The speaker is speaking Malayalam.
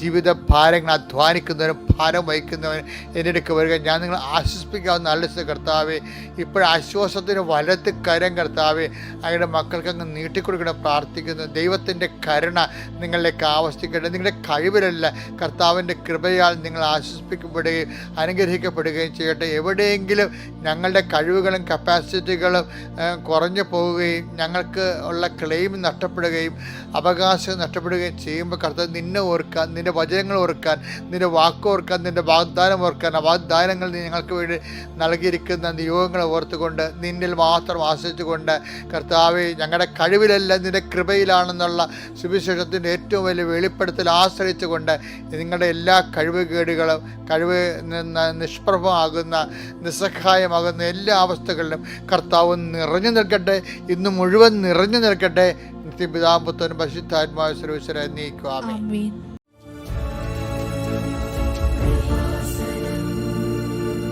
ജീവിത ഭാരങ്ങൾ അധ്വാനിക്കുന്നവരും ഭാരം വഹിക്കുന്നവരും എന്റെ അടുക്ക് വരിക. ഞാൻ നിങ്ങൾ ആശ്വസിപ്പിക്കാവുന്ന നല്ല കർത്താവെ. ഇപ്പോഴും ആശ്വാസത്തിന് വലത്ത് കരം കർത്താവെ. അങ്ങയുടെ മക്കൾക്ക് അങ്ങ് നീട്ടിക്കൊടുക്കണം പ്രാർത്ഥിക്കുന്നു. ദൈവത്തിന്റെ കരുണ നിങ്ങളിലേക്ക് ആവശ്യിക്കട്ടെ നിങ്ങളുടെ കഴിവിലല്ല കർത്താവിന്റെ കൃപയാൽ നിങ്ങൾ ആശ്വസിപ്പിക്കപ്പെടുകയും അനുഗ്രഹിക്കപ്പെടുകയും ചെയ്യട്ടെ. എവിടെയെങ്കിലും ഞങ്ങളുടെ കഴിവുകളും കപ്പാസിറ്റികളും കുറഞ്ഞു പോവുകയും ഞങ്ങൾക്ക് ഉള്ള ക്ലെയിം നഷ്ടപ്പെടുകയും അവകാശം നഷ്ടപ്പെടുകയും ചെയ്യുമ്പോൾ കർത്താവ് നിന്നെ ഓർക്കാൻ നിന്റെ വചനങ്ങൾ ഓർക്കാൻ നിന്റെ വാക്ക് ഓർക്കാൻ നിന്റെ വാഗ്ദാനം ഓർക്കാൻ ആ വാഗ്ദാനങ്ങൾ ഞങ്ങൾക്ക് വേണ്ടി നൽകിയിരിക്കുന്ന നിയോഗങ്ങളെ ഓർത്തുകൊണ്ട് നിന്നിൽ മാത്രം ആശ്രയിച്ചുകൊണ്ട് കർത്താവെ ഞങ്ങളുടെ കഴിവിലല്ല നിന്റെ കൃപയിലാണെന്നുള്ള സുവിശേഷത്തിന്റെ ഏറ്റവും വലിയ വെളിപ്പെടുത്തൽ ആശ്രയിച്ചുകൊണ്ട് നിങ്ങളുടെ എല്ലാ കഴിവുകേടുകളും കഴിവ് നിഷ്പ്രഭമാകുന്ന നിസ്സഹായമാകുന്ന എല്ലാ അവസ്ഥകളിലും കർത്താവ് നിറഞ്ഞു നിൽക്കട്ടെ ഇന്ന് മുഴുവൻ നിറഞ്ഞു നിൽക്കട്ടെ. നിത്യപിതാമ്പുത്തനും പരിശുദ്ധാത്മാവ് സർവീശ്വര നീക്കുവാമേ